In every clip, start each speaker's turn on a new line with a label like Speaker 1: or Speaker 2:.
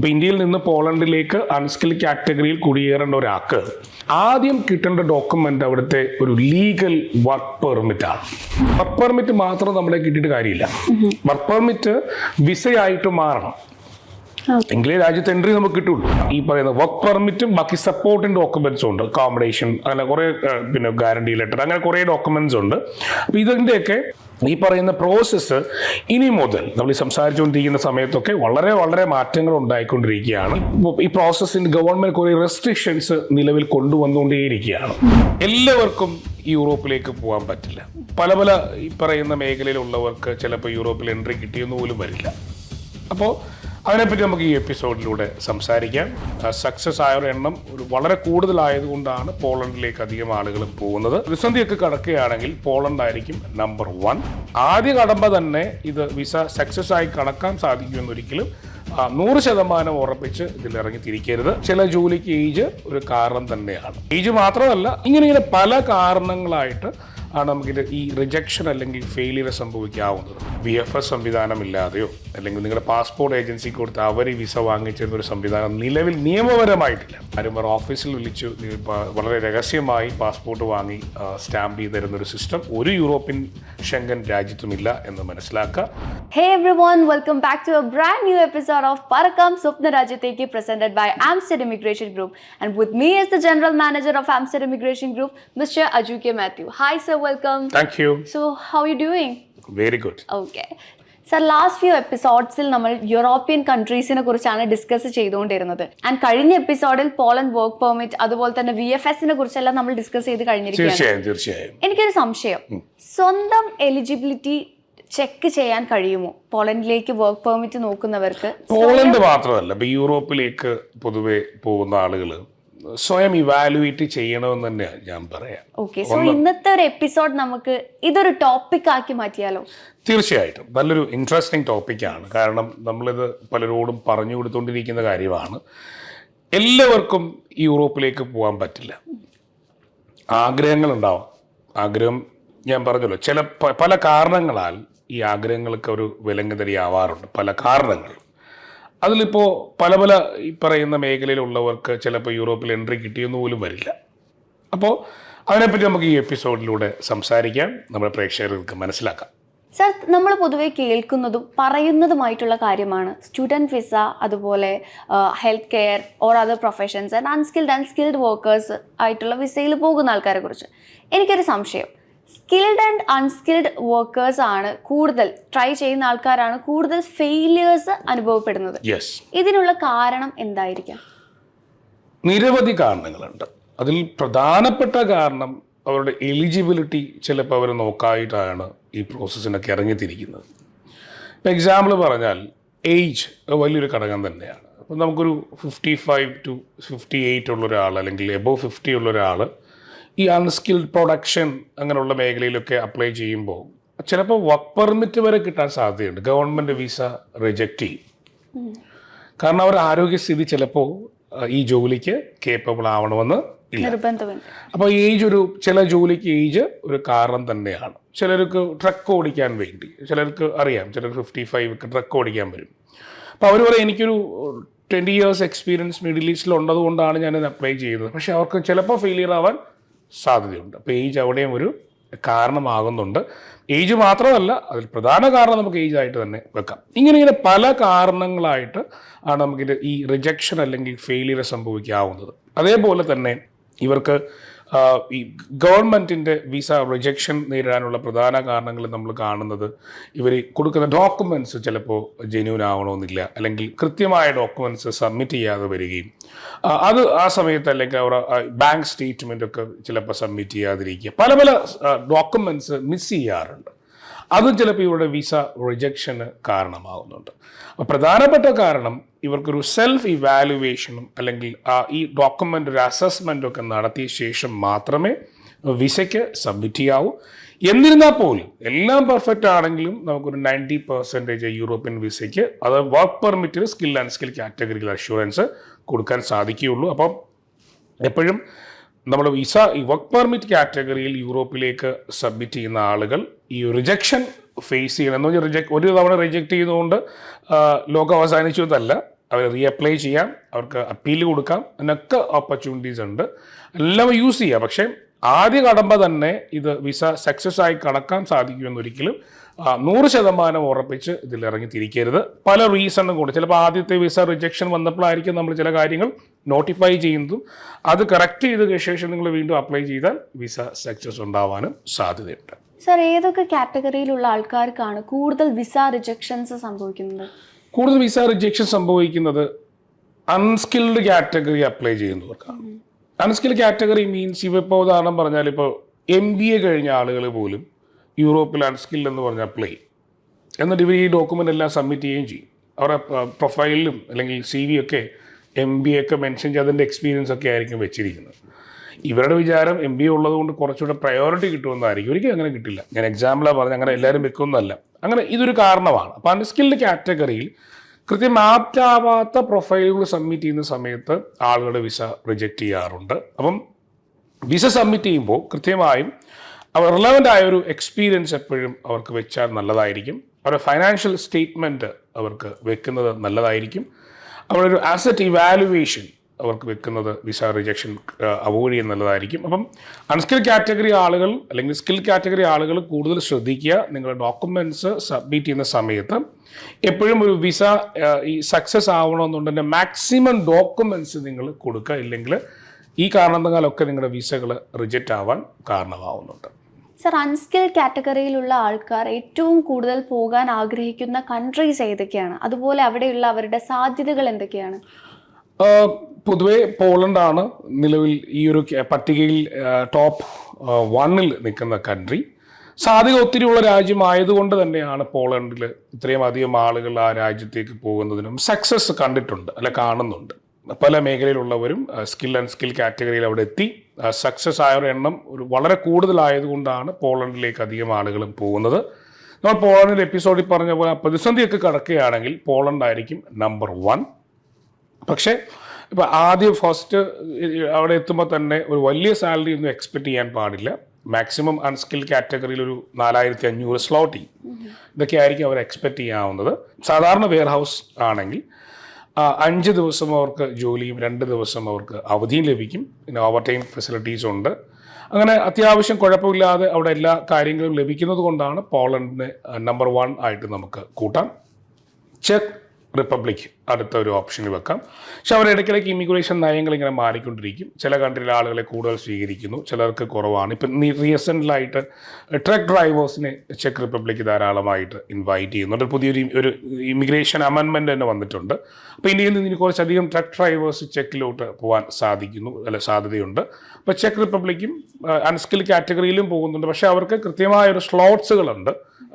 Speaker 1: ഇപ്പൊ ഇന്ത്യയിൽ നിന്ന് പോളണ്ടിലേക്ക് അൺസ്കിൽ കാറ്റഗറിയിൽ കുടിയേറേണ്ട ഒരാൾക്ക് ആദ്യം കിട്ടേണ്ട ഡോക്യുമെന്റ് അവിടുത്തെ ഒരു ലീഗൽ വർക്ക് പെർമിറ്റ് ആണ്. വർക്ക് പെർമിറ്റ് മാത്രം നമ്മളെ കിട്ടിയിട്ട് കാര്യമില്ല. വർക്ക് പെർമിറ്റ് വിസയായിട്ട് മാറണം. എങ്കിലേ രാജ്യത്ത് എൻട്രി നമുക്ക് കിട്ടുള്ളൂ. ഈ പറയുന്ന വർക്ക് പെർമിറ്റും ബാക്കി സപ്പോർട്ടിങ് ഡോക്യുമെന്റ്സും ഉണ്ട്. അക്കോമഡേഷൻ അങ്ങനെ കുറെ പിന്നെ ഗ്യാരണ്ടി ലെറ്റർ അങ്ങനെ കുറെ ഡോക്യുമെന്റ്സ് ഉണ്ട്. അപ്പൊ ഇതിന്റെയൊക്കെ ഈ പറയുന്ന പ്രോസസ്സ് ഇനി മുതൽ നമ്മൾ ഈ സംസാരിച്ചുകൊണ്ടിരിക്കുന്ന സമയത്തൊക്കെ വളരെ വളരെ മാറ്റങ്ങൾ ഉണ്ടായിക്കൊണ്ടിരിക്കുകയാണ്. ഈ പ്രോസസ്സിന് ഗവൺമെന്റ് കുറെ റെസ്ട്രിക്ഷൻസ് നിലവിൽ കൊണ്ടുവന്നുകൊണ്ടേയിരിക്കുകയാണ്. എല്ലാവർക്കും യൂറോപ്പിലേക്ക് പോകാൻ പറ്റില്ല. പല പല ഈ പറയുന്ന മേഖലയിലുള്ളവർക്ക് ചിലപ്പോൾ യൂറോപ്പിൽ എൻട്രി കിട്ടിയെന്ന് പോലും വരില്ല. അപ്പോൾ അതിനെപ്പറ്റി നമുക്ക് ഈ എപ്പിസോഡിലൂടെ സംസാരിക്കാം. സക്സസ് ആയ ഒരു എണ്ണം ഒരു വളരെ കൂടുതലായതുകൊണ്ടാണ് പോളണ്ടിലേക്ക് അധികം ആളുകളും പോകുന്നത്. പ്രതിസന്ധിയൊക്കെ കടക്കുകയാണെങ്കിൽ പോളണ്ട് ആയിരിക്കും നമ്പർ വൺ ആദ്യ കടമ്പ തന്നെ ഇത് വിസ സക്സസ് ആയി കടക്കാൻ സാധിക്കുമെന്നൊരിക്കലും നൂറ് ശതമാനം ഉറപ്പിച്ച് ഇതിൽ ഇറങ്ങി തിരിക്കരുത്. ചില ജോലിക്ക് ഏജ് ഒരു കാരണം തന്നെയാണ്. ഏജ് മാത്രമല്ല ഇങ്ങനെ ഇങ്ങനെ പല കാരണങ്ങളായിട്ട് ആണ് നമുക്ക് ഈ റിജക്ഷൻ അല്ലെങ്കിൽ ഫെയിലിയർ സംഭവിക്കാവുന്നത്. വി എഫ് എസ് സംവിധാനമില്ലാതെയോ അല്ലെങ്കിൽ നിങ്ങളുടെ പാസ്പോർട്ട് ഏജൻസിക്ക് കൊടുത്ത് അവർ ഈ വിസ വാങ്ങിച്ചിരുന്ന ഒരു സംവിധാനം നിലവിൽ നിയമപരമായിട്ടില്ല. ആരും അവർ ഓഫീസിൽ വിളിച്ചു വളരെ രഹസ്യമായി പാസ്പോർട്ട് വാങ്ങി സ്റ്റാമ്പ് ചെയ്ത് തരുന്ന ഒരു സിസ്റ്റം ഒരു യൂറോപ്യൻ ഷെങ്കൻ രാജ്യത്തുമില്ല എന്ന് മനസ്സിലാക്കുക.
Speaker 2: Hey welcome back to a brand new episode of പറക്കാം സ്വപ്ന രാജ്യത്തേക്ക് presented by Amster immigration group and with me is the general manager of Amster immigration group mister Aju K Mathew hi sir, welcome.
Speaker 1: Thank you
Speaker 2: So how are you doing?
Speaker 1: Very good
Speaker 2: okay sir last few എപ്പിസോഡ്സിൽ നമ്മൾ European കൺട്രീസിനെ കുറിച്ചാണ് discuss ചെയ്തുകൊണ്ടിരുന്നത്. And കഴിഞ്ഞ എപ്പിസോഡിൽ Poland work permit അതുപോലെ തന്നെ V F എസിനെ കുറിച്ചെല്ലാം നമ്മൾ discuss ചെയ്ത് കഴിഞ്ഞിരിക്കുകയാണ്.
Speaker 1: തീർച്ചയായും തീർച്ചയായും.
Speaker 2: എനിക്കൊരു സംശയം. സ്വന്തം എലിജിബിലിറ്റി ചെക്ക് ചെയ്യാൻ കഴിയുമോ? പോളണ്ടിലേക്ക് വർക്ക് പെർമിറ്റ് നോക്കുന്നവർക്ക്?
Speaker 1: പോളണ്ട് മാത്രമല്ല ഇപ്പൊ യൂറോപ്പിലേക്ക് പൊതുവെ പോകുന്ന ആളുകൾ സ്വയം ഇവാലുവേറ്റ് ചെയ്യണമെന്ന് തന്നെയാണ് ഞാൻ പറയാം.
Speaker 2: ഓക്കെ സോ ഇന്നത്തെ ഒരു എപ്പിസോഡ് നമുക്ക് ഇതൊരു ടോപ്പിക് ആക്കി മാറ്റിയാലോ?
Speaker 1: തീർച്ചയായിട്ടും. നല്ലൊരു ഇൻട്രസ്റ്റിംഗ് ടോപ്പിക്കാണ് കാരണം നമ്മളിത് പലരോടും പറഞ്ഞു കൊടുത്തുകൊണ്ടിരിക്കുന്ന കാര്യമാണ്. എല്ലാവർക്കും യൂറോപ്പിലേക്ക് പോകാൻ പറ്റില്ല. ആഗ്രഹങ്ങൾ ഉണ്ടാവും ആഗ്രഹം ഞാൻ പറഞ്ഞല്ലോ ചില പല കാരണങ്ങളാൽ ഈ ആഗ്രഹങ്ങൾക്ക് ഒരു വിലങ്ങുതരിയാവാറുണ്ട്. പല കാരണങ്ങൾ. അതിലിപ്പോൾ പല പല ഈ പറയുന്ന മേഖലയിലുള്ളവർക്ക് ചിലപ്പോൾ യൂറോപ്പിൽ എൻട്രി കിട്ടിയെന്ന് പോലും വരില്ല. അപ്പോൾ അതിനെപ്പറ്റി നമുക്ക് ഈ എപ്പിസോഡിലൂടെ സംസാരിക്കാം. നമ്മുടെ പ്രേക്ഷകർക്ക് മനസ്സിലാക്കാം.
Speaker 2: സർ നമ്മൾ പൊതുവെ കേൾക്കുന്നതും പറയുന്നതുമായിട്ടുള്ള കാര്യമാണ്. സ്റ്റുഡന്റ് വിസ അതുപോലെ health care or other professions and unskilled unskilled skilled workers ആയിട്ടുള്ള വിസയിൽ പോകുന്ന ആൾക്കാരെ കുറിച്ച്. എനിക്കൊരു സംശയം. സ്കിൽഡ് ആൻഡ് അൺസ്കിൽഡ് വർക്കേഴ്സ് ആണ് കൂടുതൽ ട്രൈ ചെയ്യുന്ന ആൾക്കാരാണ് കൂടുതൽ ഫെയിലിയേഴ്സ് അനുഭവപ്പെടുന്നത്. ഇതിനുള്ള കാരണം എന്തായിരിക്കാം?
Speaker 1: നിരവധി കാരണങ്ങളുണ്ട്. അതിൽ പ്രധാനപ്പെട്ട കാരണം അവരുടെ എലിജിബിലിറ്റി ചിലപ്പോൾ അവർ നോക്കായിട്ടാണ് ഈ പ്രോസസ്സിനൊക്കെ ഇറങ്ങിത്തിരിക്കുന്നത്. ഇപ്പം എക്സാമ്പിൾ പറഞ്ഞാൽ ഏജ് വലിയൊരു ഘടകം തന്നെയാണ്. അപ്പം നമുക്കൊരു fifty five to fifty eight ഉള്ള ഒരാൾ അല്ലെങ്കിൽ എബോവ് ഫിഫ്റ്റി ഉള്ള ഒരാൾ ഈ അൺസ്കിൽഡ് പ്രൊഡക്ഷൻ അങ്ങനെയുള്ള മേഖലയിലൊക്കെ അപ്ലൈ ചെയ്യുമ്പോൾ ചിലപ്പോൾ വർക്ക് പെർമിറ്റ് വരെ കിട്ടാൻ സാധ്യതയുണ്ട്. ഗവൺമെന്റ് വിസ റിജക്റ്റ് ചെയ്യും. കാരണം അവരുടെ ആരോഗ്യസ്ഥിതി ചിലപ്പോൾ ഈ ജോലിക്ക് കേപ്പബിൾ ആവണമെന്ന് ഇല്ല. അപ്പോൾ ഏജ് ഒരു ചില ജോലിക്ക് ഏജ് ഒരു കാരണം തന്നെയാണ്. ചിലർക്ക് ട്രക്ക് ഓടിക്കാൻ വേണ്ടി ചിലർക്ക് അറിയാം ചിലർ ഫിഫ്റ്റി ഫൈവ് ഒക്കെ ട്രക്ക് ഓടിക്കാൻ വരും. അപ്പോൾ അവർ പറയും എനിക്കൊരു ട്വന്റി ഇയേഴ്സ് എക്സ്പീരിയൻസ് മിഡിൽ ഈസ്റ്റിൽ ഉള്ളതുകൊണ്ടാണ് ഞാൻ അപ്ലൈ ചെയ്തത്. പക്ഷേ അവർക്ക് ചിലപ്പോൾ ഫെയിലിയർ ആവാൻ സാധ്യതയുണ്ട്. അപ്പോൾ ഏജ് അവിടെയും ഒരു കാരണമാകുന്നുണ്ട്. ഏജ് മാത്രമല്ല അതിൽ പ്രധാന കാരണം നമുക്ക് ഏജ് ആയിട്ട് തന്നെ വെക്കാം. ഇങ്ങനെ ഇങ്ങനെ പല കാരണങ്ങളായിട്ട് ആണ് നമുക്കിത് ഈ റിജക്ഷൻ അല്ലെങ്കിൽ ഫെയിലിയർ സംഭവിക്കാവുന്നത്. അതേപോലെ തന്നെ ഇവർക്ക് ഈ ഗവൺമെന്റിന്റെ വിസ റിജക്ഷൻ നേരിടാനുള്ള പ്രധാന കാരണങ്ങൾ നമ്മൾ കാണുന്നത് ഇവർ കൊടുക്കുന്ന ഡോക്യുമെന്റ്സ് ചിലപ്പോൾ ജെന്യൂൻ ആവണമെന്നില്ല. അല്ലെങ്കിൽ കൃത്യമായ ഡോക്യുമെന്റ്സ് സബ്മിറ്റ് ചെയ്യാതെ വരികയും അത് ആ സമയത്ത് അല്ലെങ്കിൽ അവർ ബാങ്ക് സ്റ്റേറ്റ്മെന്റ് ഒക്കെ ചിലപ്പോൾ സബ്മിറ്റ് ചെയ്യാതിരിക്കുക. പല പല ഡോക്യുമെന്റ്സ് മിസ് ചെയ്യാറുണ്ട്. അതും ചിലപ്പോൾ ഇവരുടെ വിസ റിജക്ഷന് കാരണമാകുന്നുണ്ട് അപ്പോൾ പ്രധാനപ്പെട്ട കാരണം ഇവർക്കൊരു സെൽഫ് ഇവാലുവേഷനും അല്ലെങ്കിൽ ആ ഈ ഡോക്യുമെന്റ് ഒരു അസസ്മെന്റ് ഒക്കെ നടത്തിയ ശേഷം മാത്രമേ വിസയ്ക്ക് സബ്മിറ്റ് ചെയ്യാവൂ. എന്നിരുന്നാൽ പോലും എല്ലാം പെർഫെക്റ്റ് ആണെങ്കിലും നമുക്കൊരു നയന്റി പെർസെന്റേജ് യൂറോപ്യൻ വിസയ്ക്ക് അത് വർക്ക് പെർമിറ്റിൽ സ്കിൽ ആൻഡ് സ്കിൽ കാറ്റഗറിയിൽ അഷുറൻസ് കൊടുക്കാൻ സാധിക്കുകയുള്ളൂ. അപ്പം എപ്പോഴും നമ്മൾ വിസ വർക്ക് പെർമിറ്റ് കാറ്റഗറിയിൽ യൂറോപ്പിലേക്ക് സബ്മിറ്റ് ചെയ്യുന്ന ആളുകൾ ഈ റിജക്ഷൻ ഫേസ് ചെയ്യണം. എന്ന് പറഞ്ഞാൽ റിജക്ട് ഒരു തവണ റിജക്ട് ചെയ്തുകൊണ്ട് ലോകം എന്നല്ല അവർ റീഅപ്ലൈ ചെയ്യാം. അവർക്ക് അപ്പീൽ കൊടുക്കാം. അതിനൊക്കെ ഓപ്പർച്യൂണിറ്റീസ് ഉണ്ട്. എല്ലാം യൂസ് ചെയ്യാം. പക്ഷേ ആദ്യ കടമ്പ തന്നെ ഇത് വിസ സക്സസ് ആയി കടക്കാൻ സാധിക്കുമെന്നൊരിക്കലും നൂറ് ശതമാനം ഉറപ്പിച്ച് ഇതിൽ ഇറങ്ങി തിരിക്കരുത്. പല റീസണും കൂടെ. ചിലപ്പോൾ ആദ്യത്തെ വിസ റിജക്ഷൻ വന്നപ്പോഴായിരിക്കും നമ്മൾ ചില കാര്യങ്ങൾ നോട്ടിഫൈ ചെയ്യുന്നതും. അത് കറക്റ്റ് ചെയ്ത ശേഷം നിങ്ങൾ വീണ്ടും അപ്ലൈ ചെയ്താൽ വിസ സക്സസ് ഉണ്ടാവാനും സാധ്യതയുണ്ട്.
Speaker 2: സർ ഏതൊക്കെ കാറ്റഗറിയിലുള്ള ആൾക്കാർക്കാണ് കൂടുതൽ വിസ റിജക്ഷൻസ് സംഭവിക്കുന്നത്?
Speaker 1: കൂടുതൽ വിസ റിജക്ഷൻ സംഭവിക്കുന്നത് അൺസ്കിൽഡ് കാറ്റഗറി അപ്ലൈ ചെയ്യുന്നവർക്കാണ്. അൺസ്കിൽഡ് കാറ്റഗറി മീൻസ് ഇവ ഇപ്പോൾ ഉദാഹരണം പറഞ്ഞാൽ ഇപ്പോൾ എം ബി എ കഴിഞ്ഞ ആളുകൾ പോലും യൂറോപ്പിൽ അൺസ്കിൽ എന്ന് പറഞ്ഞാൽ അപ്ലൈ എന്നിട്ട് ഇവർ ഈ ഡോക്യുമെന്റ് എല്ലാം സബ്മിറ്റ് ചെയ്യുകയും ചെയ്യും. അവരുടെ പ്രൊഫൈലിലും അല്ലെങ്കിൽ സി വി ഒക്കെ എം ബി ഒക്കെ മെൻഷൻ ചെയ്ത് അതിന്റെ എക്സ്പീരിയൻസ് ഒക്കെ ആയിരിക്കും വെച്ചിരിക്കുന്നത്. ഇവരുടെ വിചാരം എം ബി എ ഉള്ളതുകൊണ്ട് കുറച്ചുകൂടെ പ്രയോറിറ്റി കിട്ടുമെന്നായിരിക്കും. ഒരിക്കലും അങ്ങനെ കിട്ടില്ല. ഞാൻ എക്സാമ്പിളാണ് പറഞ്ഞത് അങ്ങനെ എല്ലാവരും വെക്കുന്നതല്ല. അങ്ങനെ ഇതൊരു കാരണമാണ്. അപ്പോൾ അൺസ്കിൽഡ് കാറ്റഗറിയിൽ കൃത്യം ആപ്റ്റ് ആവാത്ത പ്രൊഫൈലുകൾ സബ്മിറ്റ് ചെയ്യുന്ന സമയത്ത് ആളുകളുടെ വിസ റിജക്റ്റ് ചെയ്യാറുണ്ട്. അപ്പം വിസ സബ്മിറ്റ് ചെയ്യുമ്പോൾ കൃത്യമായും അവർ റിലവന്റ് ആയ ഒരു എക്സ്പീരിയൻസ് എപ്പോഴും അവർക്ക് വെച്ചാൽ നല്ലതായിരിക്കും. അവരുടെ ഫൈനാൻഷ്യൽ സ്റ്റേറ്റ്മെന്റ് അവർക്ക് വെക്കുന്നത് നല്ലതായിരിക്കും. അവരുടെ ഒരു ആസറ്റ് ഇവാലുവേഷൻ അവർക്ക് വെക്കുന്നത് വിസ റിജക്ഷൻ അവോയ്ഡ് ചെയ്യുന്നതായിരിക്കും അപ്പം അൺസ്കിൽ കാറ്റഗറി ആളുകൾ അല്ലെങ്കിൽ സ്കിൽ കാറ്റഗറി ആളുകൾ കൂടുതൽ ശ്രദ്ധിക്കുക. നിങ്ങളുടെ ഡോക്യുമെന്റ്സ് സബ്മിറ്റ് ചെയ്യുന്ന സമയത്ത് എപ്പോഴും ഒരു വിസ ഈ സക്സസ് ആവണമെന്നുണ്ടെങ്കിൽ മാക്സിമം ഡോക്യുമെന്റ്സ് നിങ്ങൾ കൊടുക്കുക. ഇല്ലെങ്കിൽ ഈ കാരണങ്ങളൊക്കെ നിങ്ങളുടെ വിസകൾ റിജക്റ്റ് ആവാൻ കാരണമാവുന്നുണ്ട്.
Speaker 2: സർ അൺസ്കിൽ കാറ്റഗറിയിലുള്ള ആൾക്കാർ ഏറ്റവും കൂടുതൽ പോകാൻ ആഗ്രഹിക്കുന്ന കൺട്രീസ് ഏതൊക്കെയാണ്? അതുപോലെ അവിടെയുള്ള അവരുടെ സാധ്യതകൾ എന്തൊക്കെയാണ്?
Speaker 1: പൊതുവെ പോളണ്ടാണ് നിലവിൽ ഈ ഒരു പട്ടികയിൽ ടോപ്പ് വണ്ണിൽ നിൽക്കുന്ന കൺട്രി സാധ്യത ഒത്തിരിയുള്ള രാജ്യമായതുകൊണ്ട് തന്നെയാണ് പോളണ്ടിൽ ഇത്രയും അധികം ആളുകൾ ആ രാജ്യത്തേക്ക് പോകുന്നതിനും സക്സസ് കണ്ടിട്ടുണ്ട് അല്ല കാണുന്നുണ്ട്. പല മേഖലയിലുള്ളവരും സ്കിൽ ആൻഡ് സ്കിൽ കാറ്റഗറിയിൽ അവിടെ എത്തി. സക്സസ് ആയവരുടെ എണ്ണം ഒരു വളരെ കൂടുതലായതുകൊണ്ടാണ് പോളണ്ടിലേക്ക് അധികം ആളുകളും പോകുന്നത്. നമ്മൾ പോളണ്ടിന്റെ എപ്പിസോഡിൽ പറഞ്ഞ പോലെ പ്രതിസന്ധിയൊക്കെ കടക്കുകയാണെങ്കിൽ പോളണ്ട് ആയിരിക്കും നമ്പർ വൺ പക്ഷേ ഇപ്പം ആദ്യം ഫസ്റ്റ് അവിടെ എത്തുമ്പോൾ തന്നെ ഒരു വലിയ സാലറി ഒന്നും എക്സ്പെക്ട് ചെയ്യാൻ പാടില്ല. മാക്സിമം അൺസ്കിൽ കാറ്റഗറിയിൽ ഒരു നാലായിരത്തി അഞ്ഞൂറ് സ്ലോട്ടി ഇതൊക്കെ ആയിരിക്കും അവർ എക്സ്പെക്ട് ചെയ്യാവുന്നത്. സാധാരണ വെയർ ഹൗസ് ആണെങ്കിൽ അഞ്ച് ദിവസം അവർക്ക് ജോലിയും രണ്ട് ദിവസം അവർക്ക് അവധിയും ലഭിക്കും. പിന്നെ ഓവർ ടൈം ഫെസിലിറ്റീസ് ഉണ്ട്. അങ്ങനെ അത്യാവശ്യം കുഴപ്പമില്ലാതെ അവിടെ എല്ലാ കാര്യങ്ങളും ലഭിക്കുന്നത് കൊണ്ടാണ് പോളണ്ടിനെ നമ്പർ വൺ ആയിട്ട് നമുക്ക് കൂട്ടാം. ചെക്ക് റിപ്പബ്ലിക് അടുത്ത ഒരു ഓപ്ഷനിൽ വെക്കാം. പക്ഷെ അവരുടെ ഇടയ്ക്കിടയ്ക്ക് ഇമിഗ്രേഷൻ നയങ്ങൾ ഇങ്ങനെ മാറിക്കൊണ്ടിരിക്കും. ചില കൺട്രിയിലെ ആളുകളെ കൂടുതൽ സ്വീകരിക്കുന്നു. ചിലർക്ക് കുറവാണ്. ഇപ്പം റീസെന്റിലായിട്ട് ട്രക്ക് ഡ്രൈവേഴ്സിനെ ചെക്ക് റിപ്പബ്ലിക് ധാരാളമായിട്ട് ഇൻവൈറ്റ് ചെയ്യുന്നുണ്ട് പുതിയൊരു ഒരു ഇമിഗ്രേഷൻ അമെൻമെന്റ് തന്നെ വന്നിട്ടുണ്ട്. അപ്പോൾ ഇന്ത്യയിൽ നിന്ന് ഇനി കുറച്ചധികം ട്രക്ക് ഡ്രൈവേഴ്സ് ചെക്കിലോട്ട് പോകാൻ സാധിക്കുന്നു അല്ല സാധ്യതയുണ്ട്. അപ്പോൾ ചെക്ക് റിപ്പബ്ലിക്കും അൺസ്കിൽ കാറ്റഗറിയിലും പോകുന്നുണ്ട്. പക്ഷേ അവർക്ക് കൃത്യമായ ഒരു സ്ലോട്ട്സുകളുണ്ട്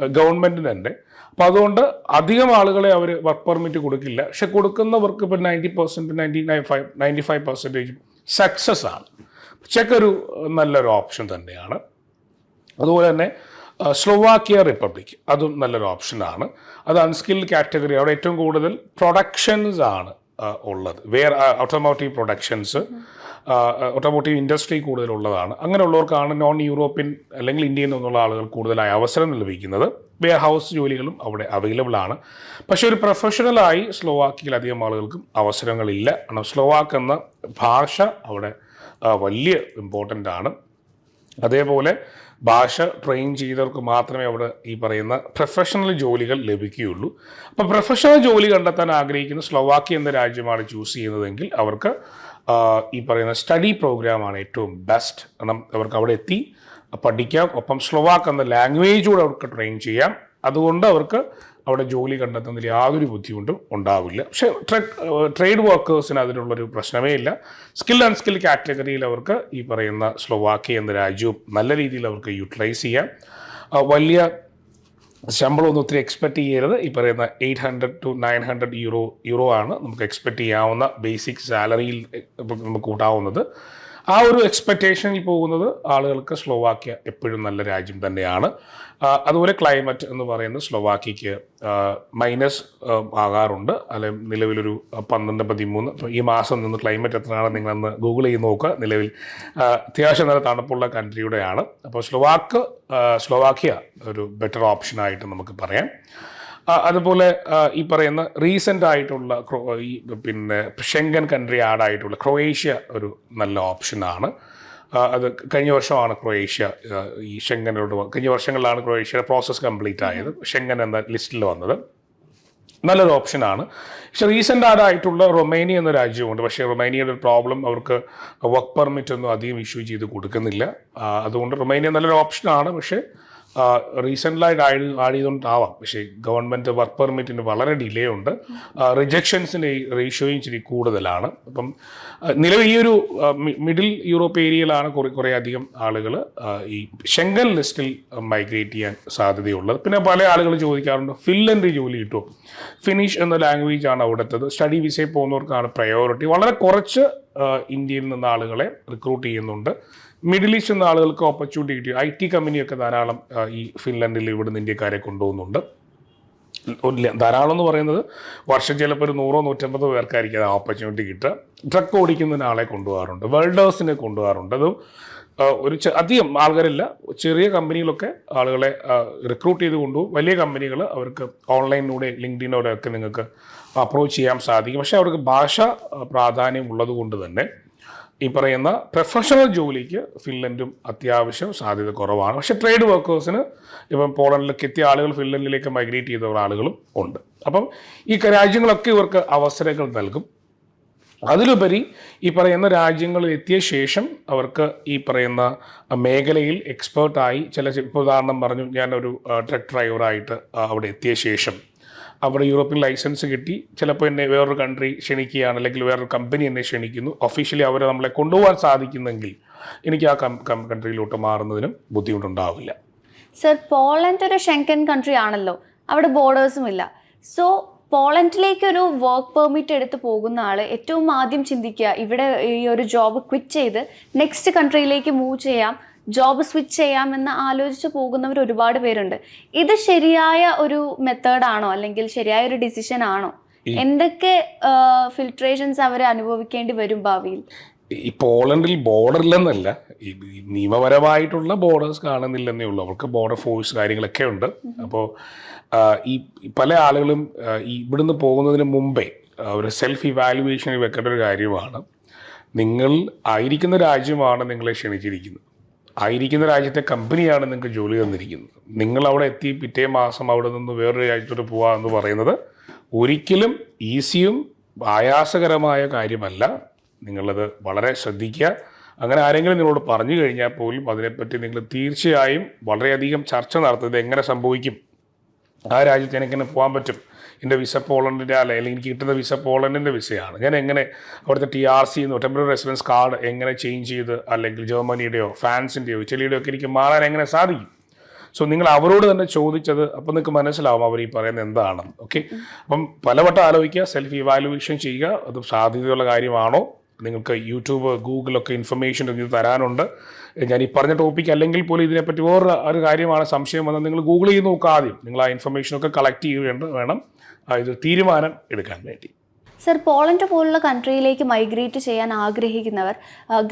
Speaker 1: ഗവൺമെന്റിന് തന്നെ. അപ്പോൾ അതുകൊണ്ട് അധികം ആളുകളെ അവർ വർക്ക് പെർമിറ്റ് കൊടുക്കില്ല. പക്ഷെ കൊടുക്കുന്നവർക്ക് ഇപ്പോൾ ninety percent ninety nine five ninety five percentage success ആണ്. ചെക്ക് ഒരു നല്ലൊരു ഓപ്ഷൻ തന്നെയാണ്. അതുപോലെ തന്നെ സ്ലോവാക്കിയ റിപ്പബ്ലിക് അതും നല്ലൊരു ഓപ്ഷനാണ് അത് അൺസ്കിൽഡ് കാറ്റഗറി അവിടെ ഏറ്റവും കൂടുതൽ പ്രൊഡക്ഷൻസ് ആണ് ഉള്ളത്. Where automotive productions automotive industry കൂടുതലുള്ളതാണ്. അങ്ങനെയുള്ളവർക്കാണ് നോൺ യൂറോപ്യൻ അല്ലെങ്കിൽ ഇന്ത്യയിൽ നിന്നുള്ള ആളുകൾ കൂടുതലായി അവസരം ലഭിക്കുന്നത്. വെയർ ഹൗസ് ജോലികളും അവിടെ അവൈലബിൾ ആണ്. പക്ഷേ ഒരു പ്രൊഫഷണലായി സ്ലോവാക്കിയിൽ അധികം ആളുകൾക്കും അവസരങ്ങളില്ല. കാരണം സ്ലോവാക്ക് എന്ന ഭാഷ അവിടെ വലിയ ഇമ്പോർട്ടന്റ് ആണ്. അതേപോലെ ഭാഷ ട്രെയിൻ ചെയ്തവർക്ക് മാത്രമേ അവിടെ ഈ പറയുന്ന പ്രൊഫഷണൽ ജോലികൾ ലഭിക്കുകയുള്ളൂ. അപ്പോൾ പ്രൊഫഷണൽ ജോലി കണ്ടെത്താൻ ആഗ്രഹിക്കുന്ന സ്ലോവാക്കി എന്ന രാജ്യമാണ് ചൂസ് ചെയ്യുന്നതെങ്കിൽ അവർക്ക് ഈ പറയുന്ന സ്റ്റഡി പ്രോഗ്രാമാണ് ഏറ്റവും ബെസ്റ്റ് കാരണം അവർക്ക് അവിടെ എത്തി പഠിക്കാം. ഒപ്പം സ്ലോവാക്ക് എന്ന ലാംഗ്വേജ് കൂടെ അവർക്ക് ട്രെയിൻ ചെയ്യാം. അതുകൊണ്ട് അവർക്ക് അവിടെ ജോലി കണ്ടെത്തുന്നതിൽ യാതൊരു ബുദ്ധിമുട്ടും ഉണ്ടാവില്ല. പക്ഷേ ട്രേഡ് വർക്കേഴ്സിന് അതിനുള്ളൊരു പ്രശ്നമേ ഇല്ല. സ്കിൽ ആൻഡ് സ്കിൽ കാറ്റഗറിയിൽ അവർക്ക് ഈ പറയുന്ന സ്ലോവാക്കി എന്ന രാജ്യവും നല്ല രീതിയിൽ അവർക്ക് യൂട്ടിലൈസ് ചെയ്യാം. വലിയ ശമ്പളമൊന്നും ഒത്തിരി എക്സ്പെക്റ്റ് ചെയ്യരുത്. ഈ പറയുന്ന eight hundred to nine hundred euro euro ആണ് നമുക്ക് എക്സ്പെക്റ്റ് ചെയ്യാവുന്ന ബേസിക് സാലറിയിൽ നമുക്ക് കൂട്ടാവുന്നത്. ആ ഒരു എക്സ്പെക്റ്റേഷനിൽ പോകുന്നത് ആളുകൾക്ക് സ്ലോവാക്യ എപ്പോഴും നല്ല രാജ്യം തന്നെയാണ്. അതുപോലെ ക്ലൈമറ്റ് എന്ന് പറയുന്നത് സ്ലോവാക്കിക്ക് മൈനസ് ആകാറുണ്ട്. അല്ലെ നിലവിലൊരു പന്ത്രണ്ട് പതിമൂന്ന് ഈ മാസം നിന്ന് ക്ലൈമറ്റ് എത്രയാണ് നിങ്ങളന്ന് ഗൂഗിൾ ചെയ്ത് നോക്കുക. നിലവിൽ അത്യാവശ്യം നല്ല തണുപ്പുള്ള കൺട്രിയുടെയാണ് അപ്പോൾ സ്ലോവാക്ക് സ്ലോവാക്യ ഒരു ബെറ്റർ ഓപ്ഷനായിട്ട് നമുക്ക് പറയാം. അതുപോലെ ഈ പറയുന്ന റീസെന്റ് ആയിട്ടുള്ള ക്രോ- ഈ പിന്നെ ഷെങ്കൻ കൺട്രി ആഡ് ആയിട്ടുള്ള ക്രൊയേഷ്യ ഒരു നല്ല ഓപ്ഷനാണ് അത് കഴിഞ്ഞ വർഷമാണ് ക്രൊയേഷ്യ ഈ ഷെങ്കനോട് കഴിഞ്ഞ വർഷങ്ങളിലാണ് ക്രൊയേഷ്യയുടെ പ്രോസസ്സ് കംപ്ലീറ്റ് ആയത്. ഷെങ്കൻ എന്ന ലിസ്റ്റിൽ വന്നത്. നല്ലൊരു ഓപ്ഷനാണ് പക്ഷെ റീസെന്റ് ആയിട്ടുള്ള റൊമേനിയ എന്ന രാജ്യമുണ്ട്. പക്ഷേ റൊമേനിയയുടെ ഒരു പ്രോബ്ലം അവർക്ക് വർക്ക് പെർമിറ്റ് ഒന്നും അധികം ഇഷ്യൂ ചെയ്ത് കൊടുക്കുന്നില്ല. അതുകൊണ്ട് റൊമേനിയ നല്ലൊരു ഓപ്ഷനാണ് പക്ഷേ റീസെന്റിലായിട്ട് ആഡ് ആഡ് ചെയ്തുകൊണ്ടാവാം പക്ഷേ ഗവൺമെന്റ് വർക്ക് പെർമിറ്റിന് വളരെ ഡിലേ ഉണ്ട്. റിജക്ഷൻസിന്റെ റേഷ്യോയും ഇച്ചിരി കൂടുതലാണ്. അപ്പം നിലവിൽ ഈ ഒരു മിഡിൽ യൂറോപ്പ് ഏരിയയിലാണ് കുറേ കുറേ അധികം ആളുകൾ ഈ ഷെങ്കൻ ലിസ്റ്റിൽ മൈഗ്രേറ്റ് ചെയ്യാൻ സാധ്യതയുള്ളത്. പിന്നെ പല ആളുകൾ ചോദിക്കാറുണ്ട് ഫിൻലൻഡ് ജോലി കിട്ടുമോ ഫിനിഷ് എന്ന ലാംഗ്വേജ് ആണ് അവിടുത്തത്. സ്റ്റഡി വിസയിൽ പോകുന്നവർക്കാണ് പ്രയോറിറ്റി വളരെ കുറച്ച് ഇന്ത്യയിൽ നിന്ന് ആളുകളെ റിക്രൂട്ട് ചെയ്യുന്നുണ്ട്. മിഡിൽ ഈസ്റ്റ് എന്ന ആളുകൾക്ക് ഓപ്പർച്യൂണിറ്റി കിട്ടി ഐ ടി കമ്പനിയൊക്കെ ധാരാളം ഈ ഫിൻലൻഡിൽ ഇവിടുന്ന് ഇന്ത്യക്കാരെ കൊണ്ടുപോകുന്നുണ്ട്. ധാരാളം എന്ന് പറയുന്നത് വർഷം ചിലപ്പോൾ ഒരു നൂറോ നൂറ്റമ്പതോ പേർക്കായിരിക്കും അത് ഓപ്പർച്യൂണിറ്റി കിട്ടുക. ട്രക്ക് ഓടിക്കുന്ന ആളെ കൊണ്ടുപോകാറുണ്ട് വെൽഡേഴ്സിനെ കൊണ്ടുപോകാറുണ്ട്. അതും ഒരു അധികം ആൾക്കാരില്ല. ചെറിയ കമ്പനികളൊക്കെ ആളുകളെ റിക്രൂട്ട് ചെയ്ത് കൊണ്ടുപോകും. വലിയ കമ്പനികൾ അവർക്ക് ഓൺലൈനിലൂടെ ലിങ്ക്ഡിനോടെ ഒക്കെ നിങ്ങൾക്ക് അപ്രോച്ച് ചെയ്യാൻ സാധിക്കും. പക്ഷേ അവർക്ക് ഭാഷ പ്രാധാന്യം ഉള്ളത് കൊണ്ട് തന്നെ ഈ പറയുന്ന പ്രൊഫഷണൽ ജോലിക്ക് ഫിൻലൻഡും അത്യാവശ്യം സാധ്യത കുറവാണ്. പക്ഷേ ട്രേഡ് വർക്കേഴ്സിന് ഇപ്പം പോളണ്ടിലേക്ക് എത്തിയ ആളുകൾ ഫിൻലൻഡിലേക്ക് മൈഗ്രേറ്റ് ചെയ്ത ആളുകളും ഉണ്ട്. അപ്പം ഈ രാജ്യങ്ങളൊക്കെ ഇവർക്ക് അവസരങ്ങൾ നൽകും. അതിലുപരി ഈ പറയുന്ന രാജ്യങ്ങളിൽ എത്തിയ ശേഷം അവർക്ക് ഈ പറയുന്ന മേഖലയിൽ എക്സ്പേർട്ടായി ചില ഇപ്പോൾ ഉദാഹരണം പറഞ്ഞു ഞാനൊരു ട്രക്ക് ഡ്രൈവറായിട്ട് അവിടെ എത്തിയ ശേഷം അവിടെ യൂറോപ്യൻ ലൈസൻസ് കിട്ടി. ചിലപ്പോൾ എന്നെ വേറൊരു കൺട്രി ക്ഷണിക്കുകയാണ് അല്ലെങ്കിൽ വേറൊരു കമ്പനി എന്നെ ക്ഷണിക്കുന്നു. ഒഫീഷ്യലി അവരെ നമ്മളെ കൊണ്ടുപോകാൻ സാധിക്കുന്നെങ്കിൽ എനിക്ക് ആ കൺട്രിയിലോട്ട് മാറുന്നതിനും ബുദ്ധിമുട്ടുണ്ടാവില്ല.
Speaker 2: സർ പോളണ്ട് ഒരു ഷെങ്കൻ കൺട്രി ആണല്ലോ. അവിടെ ബോർഡേഴ്സും ഇല്ല. സോ പോളണ്ടിലേക്ക് ഒരു വർക്ക് പെർമിറ്റ് എടുത്ത് പോകുന്ന ആൾ ഏറ്റവും ആദ്യം ചിന്തിക്കുക ഇവിടെ ഈ ഒരു ജോബ് ക്വിറ്റ് ചെയ്ത് നെക്സ്റ്റ് കൺട്രിയിലേക്ക് മൂവ് ചെയ്യാം. ജോബ് സ്വിച്ച് ചെയ്യാമെന്ന് ആലോചിച്ച് പോകുന്നവർ ഒരുപാട് പേരുണ്ട്. ഇത് ശരിയായ ഒരു മെത്തേഡ് ആണോ? അല്ലെങ്കിൽ ശരിയായ ഒരു ഡിസിഷൻ ആണോ? എന്തൊക്കെ ഫിൽട്രേഷൻസ് അവർ അനുഭവിക്കേണ്ടി വരും ഭാവിയിൽ?
Speaker 1: ഈ പോളണ്ടിൽ ബോർഡർ ഇല്ലെന്നല്ല. ഈ നിയമപരമായിട്ടുള്ള ബോർഡേഴ്സ് കാണുന്നില്ലെന്നേ ഉള്ളൂ. അവർക്ക് ബോർഡർ ഫോഴ്സ് കാര്യങ്ങളൊക്കെ ഉണ്ട്. അപ്പോൾ ഈ പല ആളുകളും ഇവിടുന്ന് പോകുന്നതിന് മുമ്പേ ഒരു സെൽഫ് ഇവാലുവേഷനിൽ വെക്കേണ്ട ഒരു കാര്യമാണ്. നിങ്ങൾ ആയിരിക്കുന്ന രാജ്യമാണ് നിങ്ങളെ ക്ഷണിച്ചിരിക്കുന്നത്. ആയിരിക്കുന്ന രാജ്യത്തെ കമ്പനിയാണ് നിങ്ങൾക്ക് ജോലി തന്നിരിക്കുന്നത്. നിങ്ങൾ അവിടെ എത്തി പിറ്റേ മാസം അവിടെ നിന്ന് വേറൊരു രാജ്യത്തോട്ട് പോവുക എന്ന് പറയുന്നത് ഒരിക്കലും ഈസിയും ആയാസകരമായ കാര്യമല്ല. നിങ്ങളത് വളരെ ശ്രദ്ധിക്കുക. അങ്ങനെ ആരെങ്കിലും നിങ്ങളോട് പറഞ്ഞു കഴിഞ്ഞാൽ പോലും അതിനെപ്പറ്റി നിങ്ങൾ തീർച്ചയായും വളരെയധികം ചർച്ച നടത്തുന്നത് എങ്ങനെ സംഭവിക്കും? ആ രാജ്യത്ത് എനിക്കെങ്ങനെ പോകാൻ പറ്റും. എന്റെ വിസ പോളണ്ടിന്റെ അല്ല അല്ലെങ്കിൽ എനിക്ക് കിട്ടുന്ന വിസ പോളണ്ടിന്റെ വിസയാണ്. ഞാൻ എങ്ങനെ അവിടുത്തെ ടി ആർ സി എന്നോ ടെമ്പററി റെസിഡൻസ് കാർഡ് എങ്ങനെ ചേഞ്ച് ചെയ്ത് അല്ലെങ്കിൽ ജർമ്മനിയുടെയോ ഫ്രാൻസിന്റെയോ ഇറ്റലിയുടെയോ ഒക്കെ എനിക്ക് മാറാൻ എങ്ങനെ സാധിക്കും? സോ നിങ്ങൾ അവരോട് തന്നെ ചോദിച്ചത് അപ്പം നിങ്ങൾക്ക് മനസ്സിലാവും അവർ ഈ പറയുന്നത് എന്താണെന്ന്. ഓക്കെ അപ്പം പലവട്ടം ആലോചിക്കുക സെൽഫ് ഇവാലുവേഷൻ ചെയ്യുക അത് സാധ്യതയുള്ള കാര്യമാണോ? നിങ്ങൾക്ക് യൂട്യൂബ് ഗൂഗിളൊക്കെ ഇൻഫർമേഷൻ ഇത് തരാനുണ്ട്. ഞാൻ ഈ പറഞ്ഞ ടോപ്പിക് അല്ലെങ്കിൽ പോലും ഇതിനെപ്പറ്റി വേറൊരു ഒരു കാര്യമാണ് സംശയം വന്നാൽ നിങ്ങൾ ഗൂഗിൾ ചെയ്ത് നോക്കുക ആദ്യം. നിങ്ങൾ ആ ഇൻഫർമേഷനൊക്കെ കളക്ട് ചെയ്യേണ്ട വേണം. ഇത് തീരുമാനം എടുക്കാൻ വേണ്ടി.
Speaker 2: സർ പോളണ്ട് പോലുള്ള കൺട്രിയിലേക്ക് മൈഗ്രേറ്റ് ചെയ്യാൻ ആഗ്രഹിക്കുന്നവർ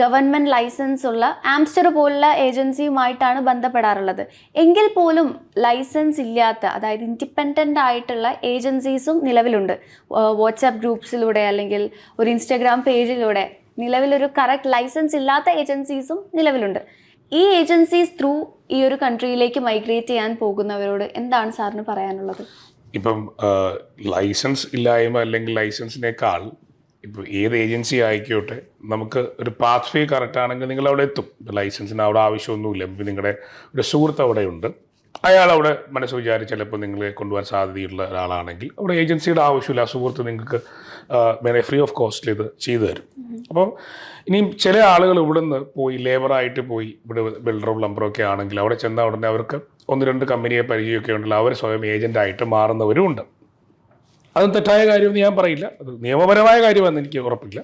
Speaker 2: ഗവൺമെന്റ് ലൈസൻസ് ഉള്ള ആംസ്റ്റർ പോലുള്ള ഏജൻസിയുമായിട്ടാണ് ബന്ധപ്പെടാറുള്ളത്. എങ്കിൽ പോലും ലൈസൻസ് ഇല്ലാത്ത അതായത് ഇൻഡിപെൻഡന്റ് ആയിട്ടുള്ള ഏജൻസീസും നിലവിലുണ്ട്. വാട്സാപ്പ് ഗ്രൂപ്പ്സിലൂടെ അല്ലെങ്കിൽ ഒരു ഇൻസ്റ്റാഗ്രാം പേജിലൂടെ നിലവിലൊരു കറക്റ്റ് ലൈസൻസ് ഇല്ലാത്ത ഏജൻസീസും നിലവിലുണ്ട്. ഈ ഏജൻസീസ് ത്രൂ ഈ ഒരു കൺട്രിയിലേക്ക് മൈഗ്രേറ്റ് ചെയ്യാൻ പോകുന്നവരോട് എന്താണ് സാറിന് പറയാനുള്ളത്?
Speaker 1: ഇപ്പം ലൈസൻസ് ഇല്ലായ്മ അല്ലെങ്കിൽ ലൈസൻസിനേക്കാൾ ഇപ്പോൾ ഏത് ഏജൻസി ആയിക്കോട്ടെ നമുക്ക് ഒരു പാത്ത് ഫേ കറക്റ്റ് ആണെങ്കിൽ നിങ്ങൾ അവിടെ എത്തും. ലൈസൻസിന് അവിടെ ആവശ്യമൊന്നുമില്ല. ഇപ്പം നിങ്ങളുടെ ഒരു സുഹൃത്ത് അവിടെ ഉണ്ട് അയാൾ അവിടെ മനസ്സ് വിചാരിച്ച് ചിലപ്പോൾ നിങ്ങളെ കൊണ്ടുപോകാൻ സാധ്യതയുള്ള ഒരാളാണെങ്കിൽ അവിടെ ഏജൻസിയുടെ ആവശ്യമില്ല. ആ സുഹൃത്ത് നിങ്ങൾക്ക് വേറെ ഫ്രീ ഓഫ് കോസ്റ്റിൽ ഇത് ചെയ്തു തരും. അപ്പോൾ ഇനിയും ചില ആളുകൾ ഇവിടുന്ന് പോയി ലേബറായിട്ട് പോയി ഇവിടെ ബിൽഡറും പ്ലംബറും ഒക്കെ ആണെങ്കിൽ അവിടെ ചെന്ന ഉടനെ അവർക്ക് ഒന്ന് രണ്ട് കമ്പനിയെ പരിചയമൊക്കെ ഉണ്ടല്ലോ അവർ സ്വയം ഏജന്റായിട്ട് മാറുന്നവരും ഉണ്ട് അതും തെറ്റായ കാര്യമെന്ന് ഞാൻ പറയില്ല. അത് നിയമപരമായ കാര്യമെന്ന് എനിക്ക് ഉറപ്പില്ല.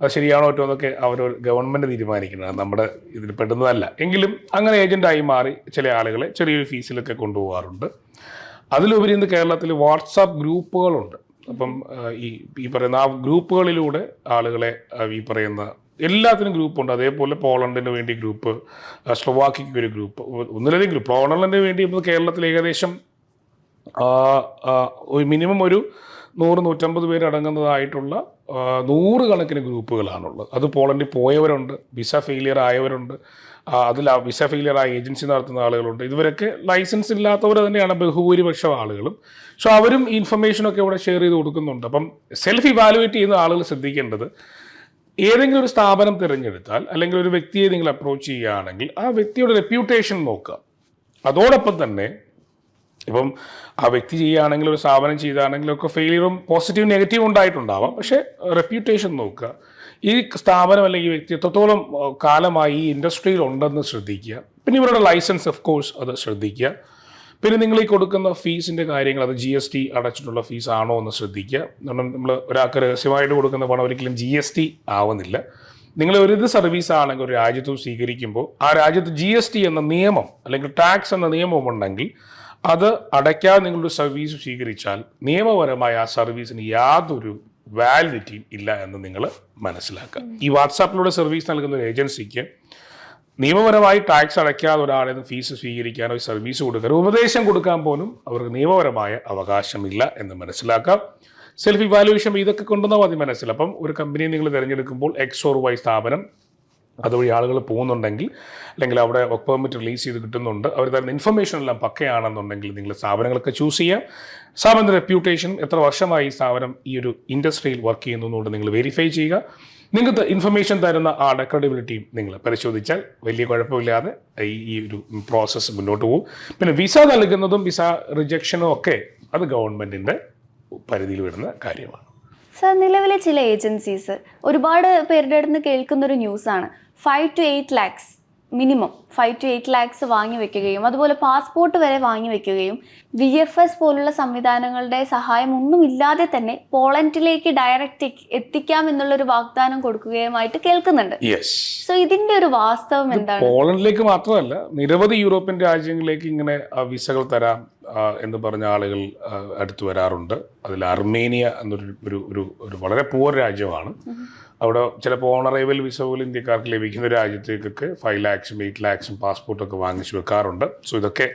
Speaker 1: അത് ശരിയാണോ പറ്റുമോ എന്നൊക്കെ അവർ ഗവൺമെന്റ് തീരുമാനിക്കുന്നത്. നമ്മുടെ ഇതിൽ പെടുന്നതല്ല. എങ്കിലും അങ്ങനെ ഏജന്റായി മാറി ചില ആളുകളെ ചെറിയൊരു ഫീസിലൊക്കെ കൊണ്ടുപോകാറുണ്ട്. അതിലുപരി ഇന്ന് കേരളത്തിൽ വാട്സാപ്പ് ഗ്രൂപ്പുകളുണ്ട്. അപ്പം ഈ ഈ പറയുന്ന ആ ഗ്രൂപ്പുകളിലൂടെ ആളുകളെ ഈ പറയുന്ന എല്ലാത്തിനും ഗ്രൂപ്പുണ്ട് അതേപോലെ പോളണ്ടിന് വേണ്ടി ഗ്രൂപ്പ് സ്ലൊവാക്കിക്ക് ഒരു ഗ്രൂപ്പ് ഒന്നിലധികം ഗ്രൂപ്പ് പോളണ്ടിന് വേണ്ടി ഇപ്പോൾ കേരളത്തിൽ ഏകദേശം മിനിമം ഒരു നൂറ് നൂറ്റമ്പത് പേരടങ്ങുന്നതായിട്ടുള്ള നൂറുകണക്കിന് ഗ്രൂപ്പുകളാണുള്ളത്. അത് പോളണ്ടിൽ പോയവരുണ്ട് വിസ ഫെയിലിയർ ആയവരുണ്ട് അതിൽ വിസ ഫെയിലിയർ ആയ ഏജൻസി നടത്തുന്ന ആളുകളുണ്ട്. ഇവരൊക്കെ ലൈസൻസ് ഇല്ലാത്തവർ തന്നെയാണ് ബഹുഭൂരിപക്ഷം ആളുകളും. സോ അവരും ഇൻഫർമേഷനൊക്കെ ഇവിടെ ഷെയർ ചെയ്ത് കൊടുക്കുന്നുണ്ട്. അപ്പം സെൽഫ് ഇവാലുവേറ്റ് ചെയ്യുന്ന ആളുകൾ ശ്രദ്ധിക്കേണ്ടത് ഏതെങ്കിലും ഒരു സ്ഥാപനം തിരഞ്ഞെടുത്താൽ അല്ലെങ്കിൽ ഒരു വ്യക്തിയെ നിങ്ങൾ അപ്രോച്ച് ചെയ്യുകയാണെങ്കിൽ ആ വ്യക്തിയുടെ റെപ്യൂട്ടേഷൻ നോക്കുക. അതോടൊപ്പം തന്നെ ഇപ്പം ആ വ്യക്തി ചെയ്യുകയാണെങ്കിൽ ഒരു സ്ഥാപനം ചെയ്താണെങ്കിലും ഒക്കെ ഫെയിലിയറും പോസിറ്റീവ് നെഗറ്റീവ് ഉണ്ടായിട്ടുണ്ടാവാം. പക്ഷേ റെപ്യൂട്ടേഷൻ നോക്കുക. ഈ സ്ഥാപനം അല്ലെങ്കിൽ ഈ വ്യക്തി എത്രത്തോളം കാലമായി ഈ ഇൻഡസ്ട്രിയിൽ ഉണ്ടെന്ന് ശ്രദ്ധിക്കുക. പിന്നെ ഇവരുടെ ലൈസൻസ് ഓഫ് കോഴ്സ് അത് ശ്രദ്ധിക്കുക. പിന്നെ നിങ്ങൾ ഈ കൊടുക്കുന്ന ഫീസിന്റെ കാര്യങ്ങൾ അത് ജി എസ് ടി അടച്ചിട്ടുള്ള ഫീസ് ആണോ എന്ന് ശ്രദ്ധിക്കുക. കാരണം നമ്മൾ ഒരാൾക്ക് രഹസ്യമായിട്ട് കൊടുക്കുന്ന പണം ഒരിക്കലും ജി എസ് ടി ആവുന്നില്ല. നിങ്ങൾ ഒരു സർവീസ് ആണെങ്കിൽ ഒരു രാജ്യത്ത് സ്വീകരിക്കുമ്പോൾ ആ രാജ്യത്ത് ജി എസ് ടി എന്ന നിയമം അല്ലെങ്കിൽ ടാക്സ് എന്ന നിയമം ഉണ്ടെങ്കിൽ അത് അടയ്ക്കാതെ നിങ്ങളൊരു സർവീസ് സ്വീകരിച്ചാൽ നിയമപരമായ ആ സർവീസിന് യാതൊരു വാലിഡിറ്റിയും ഇല്ല എന്ന് നിങ്ങൾ മനസ്സിലാക്കുക. ഈ വാട്സാപ്പിലൂടെ സർവീസ് നൽകുന്ന ഒരു ഏജൻസിക്ക് നിയമപരമായി ടാക്സ് അടയ്ക്കാതെ ഒരാളെ നിന്ന് ഫീസ് സ്വീകരിക്കാനോ സർവീസ് കൊടുക്കാനോ ഉപദേശം കൊടുക്കാൻ പോലും അവർക്ക് നിയമപരമായ അവകാശമില്ല എന്ന് മനസ്സിലാക്കാം. സെൽഫ് ഇവാലുവേഷൻ ഇതൊക്കെ കൊണ്ടുവന്നാൽ മതി മനസ്സിലപ്പം ഒരു കമ്പനി നിങ്ങൾ തിരഞ്ഞെടുക്കുമ്പോൾ എക്സ് ഓർ വൈ സ്ഥാപനം അതുവഴി ആളുകൾ പോകുന്നുണ്ടെങ്കിൽ അല്ലെങ്കിൽ അവിടെ വർക്ക് പെർമിറ്റ് റിലീസ് ചെയ്ത് കിട്ടുന്നുണ്ട് അവർ തരുന്ന ഇൻഫർമേഷൻ എല്ലാം പക്കയാണെന്നുണ്ടെങ്കിൽ നിങ്ങൾ സ്ഥാപനങ്ങളൊക്കെ ചൂസ് ചെയ്യാം. സ്ഥാപനത്തിന്റെ റെപ്യൂട്ടേഷൻ എത്ര വർഷമായി ഈ സ്ഥാപനം ഈ ഒരു ഇൻഡസ്ട്രിയിൽ വർക്ക് ചെയ്യുന്നു എന്നുകൊണ്ട് നിങ്ങൾ വെരിഫൈ ചെയ്യുക. നിങ്ങൾക്ക് ഇൻഫർമേഷൻ തരുന്ന ആളുടെ ക്രെഡിബിലിറ്റിയും നിങ്ങൾ പരിശോധിച്ചാൽ വലിയ കുഴപ്പമില്ലാതെ ഈ ഒരു പ്രോസസ്സ് മുന്നോട്ട് പോകും. പിന്നെ വിസ നൽകുന്നതും വിസ റിജക്ഷനും ഒക്കെ അത് ഗവൺമെന്റിന്റെ പരിധിയിൽ വരുന്ന കാര്യമാണ്.
Speaker 2: സർ നിലവിലെ ചില ഏജൻസീസ് ഒരുപാട് പേരുടെ അടുത്ത് കേൾക്കുന്നൊരു ന്യൂസാണ് five to eight lakhs minimum five to eight lakhs വാങ്ങി വെക്കുകയും അതുപോലെ പാസ്പോർട്ട് വരെ വാങ്ങി വെക്കുകയും വി എഫ് എസ് പോലുള്ള സംവിധാനങ്ങളുടെ സഹായം ഒന്നുമില്ലാതെ തന്നെ പോളണ്ടിലേക്ക് ഡയറക്റ്റ് എത്തിക്കാം എന്നുള്ള ഒരു വാഗ്ദാനം കൊടുക്കുകയുമായിട്ട് കേൾക്കുന്നുണ്ട്. സോ ഇതിന്റെ ഒരു വാസ്തവം എന്താണ്?
Speaker 1: പോളണ്ടിലേക്ക് മാത്രമല്ല നിരവധി യൂറോപ്യൻ രാജ്യങ്ങളിലേക്ക് ഇങ്ങനെ വിസകൾ തരാം എന്ന് പറഞ്ഞ ആളുകൾ അടുത്തു വരാറുണ്ട്. അതിൽ അർമേനിയ എന്നൊരു ഒരു ഒരു വളരെ പൂർ രാജ്യമാണ്. അവിടെ ചിലപ്പോൾ ഓണറേബിൾ വിസ പോലും ഇന്ത്യക്കാർക്ക് ലഭിക്കുന്ന രാജ്യത്തേക്കൊക്കെ ഫൈവ് ലാക്സും എയ്റ്റ് ലാക്സും പാസ്പോർട്ടൊക്കെ വാങ്ങിച്ചു വെക്കാറുണ്ട്. സോ ഇതൊക്കെ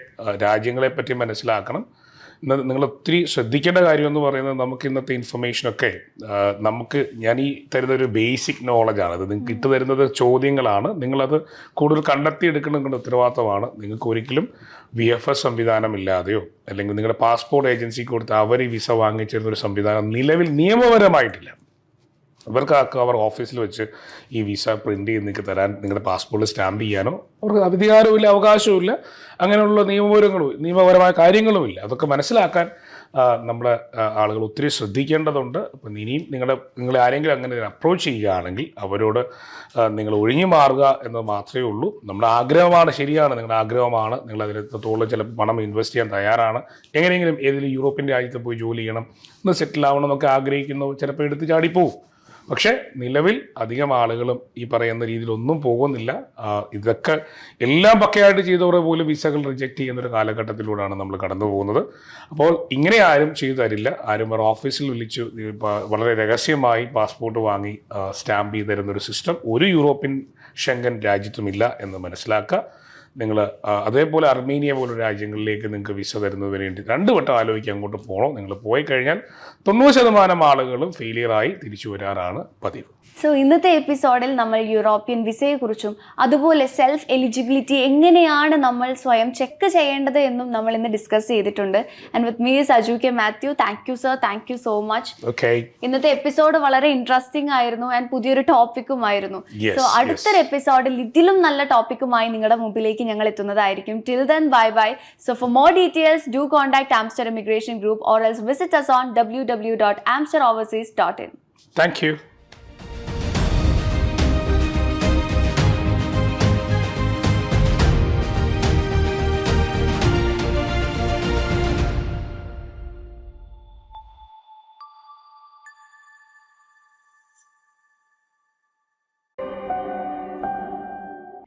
Speaker 1: രാജ്യങ്ങളെ പറ്റി മനസ്സിലാക്കണം. ഇന്ന് നിങ്ങൾ ഒത്തിരി ശ്രദ്ധിക്കേണ്ട കാര്യം എന്ന് പറയുന്നത് നമുക്ക് ഇന്നത്തെ ഇൻഫർമേഷനൊക്കെ നമുക്ക് ഞാൻ ഈ തരുന്ന ഒരു ബേസിക് നോളജാണ് അത് നിങ്ങൾക്ക് ഇട്ട് തരുന്നത് ചോദ്യങ്ങളാണ്. നിങ്ങളത് കൂടുതൽ കണ്ടെത്തിയെടുക്കുന്ന ഉത്തരവാദിത്തമാണ്. നിങ്ങൾക്ക് ഒരിക്കലും വി എഫ് എസ് സംവിധാനമില്ലാതെയോ അല്ലെങ്കിൽ നിങ്ങളുടെ പാസ്പോർട്ട് ഏജൻസിക്ക് കൊടുത്ത് അവർ വിസ വാങ്ങിച്ചിരുന്ന ഒരു സംവിധാനം നിലവിൽ നിയമപരമായിട്ടില്ല. ഇവർക്കാർക്ക് അവർ ഓഫീസിൽ വെച്ച് ഈ വിസ പ്രിന്റ് ചെയ്ത് നിങ്ങൾക്ക് തരാൻ നിങ്ങളുടെ പാസ്പോർട്ട് സ്റ്റാമ്പ് ചെയ്യാനോ അവർക്ക് അധികാരവുമില്ല അവകാശവുമില്ല അങ്ങനെയുള്ള നിയമപരങ്ങളും നിയമപരമായ കാര്യങ്ങളും ഇല്ല അതൊക്കെ മനസ്സിലാക്കാൻ നമ്മുടെ ആളുകൾ ഒത്തിരി ശ്രദ്ധിക്കേണ്ടതുണ്ട്. അപ്പം ഇനിയും നിങ്ങളുടെ നിങ്ങൾ ആരെങ്കിലും അങ്ങനെ അപ്രോച്ച് ചെയ്യുകയാണെങ്കിൽ അവരോട് നിങ്ങൾ ഒഴിഞ്ഞു മാറുക എന്നത് മാത്രമേ ഉള്ളൂ. നമ്മുടെ ആഗ്രഹമാണ് ശരിയാണ് നിങ്ങളുടെ ആഗ്രഹമാണ്. നിങ്ങൾ അതിലെത്രത്തോളം ചില പണം ഇൻവെസ്റ്റ് ചെയ്യാൻ തയ്യാറാണ്. എങ്ങനെയെങ്കിലും ഏതെങ്കിലും യൂറോപ്യൻ രാജ്യത്ത് പോയി ജോലി ചെയ്യണം ഒന്ന് സെറ്റിൽ ആവണം എന്നൊക്കെ ആഗ്രഹിക്കുന്നു ചിലപ്പോൾ എടുത്ത് ചാടിപ്പോവും. പക്ഷേ നിലവിൽ അധികം ആളുകളും ഈ പറയുന്ന രീതിയിലൊന്നും പോകുന്നില്ല. ഇതൊക്കെ എല്ലാം പക്കയായിട്ട് ചെയ്തവരെ പോലും വിസകൾ റിജക്റ്റ് ചെയ്യുന്ന ഒരു കാലഘട്ടത്തിലൂടെയാണ് നമ്മൾ കടന്നു പോകുന്നത് അപ്പോൾ ഇങ്ങനെ ആരും ചെയ്തു തരില്ല. ആരും വേറെ ഓഫീസിൽ വിളിച്ചു വളരെ രഹസ്യമായി പാസ്പോർട്ട് വാങ്ങി സ്റ്റാമ്പ് ചെയ്ത് തരുന്ന ഒരു സിസ്റ്റം ഒരു യൂറോപ്യൻ ഷെങ്കൻ രാജ്യത്തുമില്ല എന്ന് മനസ്സിലാക്കുക. നിങ്ങൾ അതേപോലെ അർമീനിയ പോലുള്ള രാജ്യങ്ങളിലേക്ക് നിങ്ങൾക്ക് വിസ തരുന്നതിന് വേണ്ടി രണ്ട് വട്ടം ആലോചിക്കുക അങ്ങോട്ട് പോകണം. നിങ്ങൾ പോയി കഴിഞ്ഞാൽ തൊണ്ണൂറ് ശതമാനം ആളുകളും ഫെയിലിയറായി തിരിച്ചു വരാറാണ് പതിവ്.
Speaker 2: സോ ഇന്നത്തെ എപ്പിസോഡിൽ നമ്മൾ യൂറോപ്യൻ വിസയെക്കുറിച്ചും അതുപോലെ സെൽഫ് എലിജിബിലിറ്റി എങ്ങനെയാണ് നമ്മൾ സ്വയം ചെക്ക് ചെയ്യേണ്ടത് എന്നും നമ്മൾ ഇന്ന് ഡിസ്കസ് ചെയ്തിട്ടുണ്ട്. And with me Saju K Mathew thank you sir thank you so much ഇന്നത്തെ എപ്പിസോഡ് വളരെ ഇൻട്രസ്റ്റിംഗ് ആയിരുന്നു ആൻഡ് പുതിയൊരു ടോപ്പിക്കുമായിരുന്നു
Speaker 1: ആയിരുന്നു.
Speaker 2: സോ അടുത്തൊരു എപ്പിസോഡിൽ ഇതിലും നല്ല ടോപ്പിക്കുമായി നിങ്ങളുടെ മുമ്പിലേക്ക് ഞങ്ങൾ എത്തുന്നതായിരിക്കും. Till then bye bye so for more details do contact Amster immigration group or else visit us on W W dot Amster overseas dot in
Speaker 1: thank you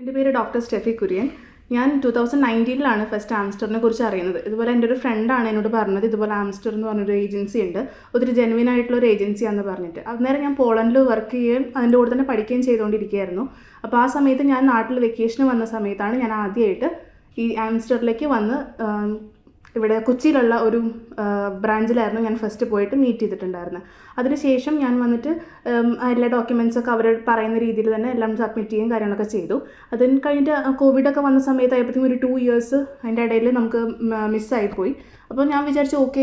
Speaker 3: എന്റെ പേര് ഡോക്ടർ സ്റ്റെഫി കുര്യൻ. ഞാൻ ടു തൗസൻഡ് നയന്റീനിലാണ് ഫസ്റ്റ് ആംസ്റ്ററിനെ കുറിച്ച് അറിയുന്നത്. ഇതുപോലെ എന്റെ ഒരു ഫ്രണ്ടാണ് എന്നോട് പറഞ്ഞത്. ഇതുപോലെ ആംസ്റ്റർ എന്ന് പറഞ്ഞൊരു ഏജൻസി ഉണ്ട്. ഒത്തിരി ജെനുവിൻ ആയിട്ടുള്ള ഒരു ഏജൻസിയാണെന്ന് പറഞ്ഞിട്ട്. അന്നേരം ഞാൻ പോളണ്ടിൽ വർക്ക് ചെയ്യുകയും അതിന്റെ കൂടെ തന്നെ പഠിക്കുകയും ചെയ്തുകൊണ്ടിരിക്കുകയായിരുന്നു. അപ്പോൾ ആ സമയത്ത് ഞാൻ നാട്ടിൽ വെക്കേഷന് വന്ന സമയത്താണ് ഞാൻ ആദ്യമായിട്ട് ഈ ആംസ്റ്ററിലേക്ക് വന്ന് ഇവിടെ കൊച്ചിയിലുള്ള ഒരു ബ്രാഞ്ചിലായിരുന്നു ഞാൻ ഫസ്റ്റ് പോയിട്ട് മീറ്റ് ചെയ്തിട്ടുണ്ടായിരുന്നത്. അതിനുശേഷം ഞാൻ വന്നിട്ട് എല്ലാ ഡോക്യുമെൻസൊക്കെ അവർ പറയുന്ന രീതിയിൽ തന്നെ എല്ലാം സബ്മിറ്റ് ചെയ്യുകയും കാര്യങ്ങളൊക്കെ ചെയ്തു. അതിന് കഴിഞ്ഞിട്ട് കോവിഡൊക്കെ വന്ന സമയത്തായപ്പോഴത്തേക്കും ഒരു ടു ഇയേഴ്സ് അതിന്റെ ഇടയിൽ നമുക്ക് മിസ്സായിപ്പോയി അപ്പോൾ ഞാൻ വിചാരിച്ചു ഓക്കെ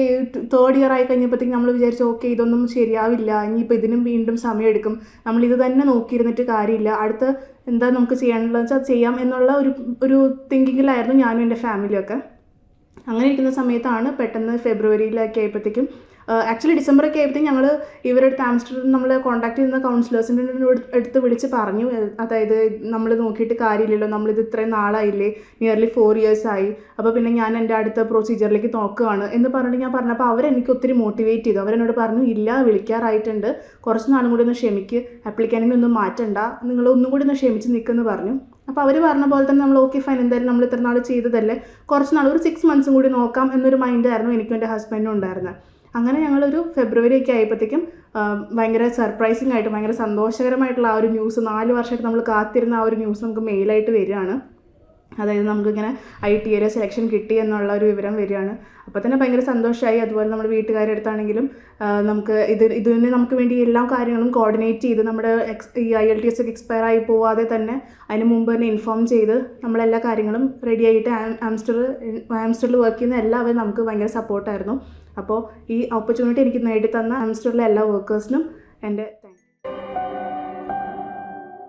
Speaker 3: തേർഡ് ഇയർ ആയി കഴിഞ്ഞപ്പോഴത്തേക്കും നമ്മൾ വിചാരിച്ചു ഓക്കെ ഇതൊന്നും ശരിയാവില്ല. ഇനിയിപ്പോൾ ഇതിനും വീണ്ടും സമയമെടുക്കും നമ്മൾ ഇത് തന്നെ നോക്കിയിരുന്നിട്ട് കാര്യമില്ല. അടുത്ത എന്താ നമുക്ക് ചെയ്യാനുള്ളത് വെച്ചാൽ ചെയ്യാം എന്നുള്ള ഒരു ഒരു തിങ്കിങ്ങിലായിരുന്നു ഞാനും എന്റെ ഫാമിലിയൊക്കെ അങ്ങനെ ഇരിക്കുന്ന സമയത്താണ് പെട്ടെന്ന് ഫെബ്രുവരിയിലൊക്കെ ആയപ്പോഴത്തേക്കും ആക്ച്വലി ഡിസംബറൊക്കെ ആയപ്പോഴത്തേക്കും ഞങ്ങൾ ഇവരുടെ ആംസ്റ്റർഡം നമ്മൾ കോൺടാക്ട് ചെയ്യുന്ന കൗൺസിലേഴ്സിന്റെ എടുത്ത് വിളിച്ച് പറഞ്ഞു. അതായത് നമ്മൾ നോക്കിയിട്ട് കാര്യമില്ലല്ലോ നമ്മളിത് ഇത്രയും നാളായില്ലേ നിയർലി ഫോർ ഇയേഴ്സ് ആയി. അപ്പോൾ പിന്നെ ഞാൻ എന്റെ അടുത്ത പ്രൊസീജിയറിലേക്ക് നോക്കുകയാണ് എന്ന് പറഞ്ഞിട്ട് ഞാൻ പറഞ്ഞപ്പോൾ അവരെനിക്ക് ഒത്തിരി മോട്ടിവേറ്റ് ചെയ്തു. അവരെന്നോട് പറഞ്ഞു ഇല്ല വിളിക്കാറായിട്ടുണ്ട്. കുറച്ച് നാളും കൂടി ഒന്ന് ക്ഷമിക്ക്. ആപ്ലിക്കാനിനെ മാറ്റണ്ട. നിങ്ങൾ ഒന്നും കൂടി ഒന്ന് ക്ഷമിച്ച് നിൽക്കുമെന്ന് പറഞ്ഞു. അപ്പോൾ അവർ പറഞ്ഞ പോലെ തന്നെ നമ്മൾ ഓക്കെ ഫൈൻ എന്തായാലും നമ്മൾ ഇത്ര നാൾ ചെയ്തതല്ലേ? കുറച്ച് നാൾ ഒരു സിക്സ് മന്ത്സും കൂടി നോക്കാം എന്നൊരു മൈൻഡായിരുന്നു എനിക്കും എന്റെ ഹസ്ബൻഡും ഉണ്ടായിരുന്നത്. അങ്ങനെ ഞങ്ങളൊരു ഫെബ്രുവരി ഒക്കെ ആയപ്പോഴത്തേക്കും ഭയങ്കര സർപ്രൈസിംഗ് ആയിട്ട് ഭയങ്കര സന്തോഷകരമായിട്ടുള്ള ആ ഒരു ന്യൂസ് നാല് വർഷമായിട്ട് നമ്മൾ കാത്തിരുന്ന ആ ഒരു ന്യൂസ് നമുക്ക് മെയിലായിട്ട് വരികയാണ്. അതായത് നമുക്കിങ്ങനെ ഐ ടി ഐയിലെ സെലക്ഷൻ കിട്ടി എന്നുള്ള ഒരു വിവരം വരികയാണ്. അപ്പോൾ തന്നെ ഭയങ്കര സന്തോഷമായി അതുപോലെ നമ്മുടെ വീട്ടുകാരുടെ അടുത്താണെങ്കിലും നമുക്ക് ഇത് ഇതിന് നമുക്ക് വേണ്ടി എല്ലാ കാര്യങ്ങളും കോർഡിനേറ്റ് ചെയ്ത് നമ്മുടെ എക്സ് ഈ ഐ എൽ ടി എസ് ഒക്കെ എക്സ്പയർ ആയി പോവാതെ തന്നെ അതിന് മുമ്പ് തന്നെ ഇൻഫോം ചെയ്ത് നമ്മളെല്ലാ കാര്യങ്ങളും റെഡി ആയിട്ട് ആംസ്റ്റർ ആംസ്റ്ററിൽ വർക്ക് ചെയ്യുന്ന എല്ലാവരും നമുക്ക് ഭയങ്കര സപ്പോർട്ടായിരുന്നു അപ്പോൾ ഈ ഓപ്പർച്യൂണിറ്റി എനിക്ക് നേടി തന്ന ആംസ്റ്ററിലെ എല്ലാ വർക്കേഴ്സിനും എന്റെ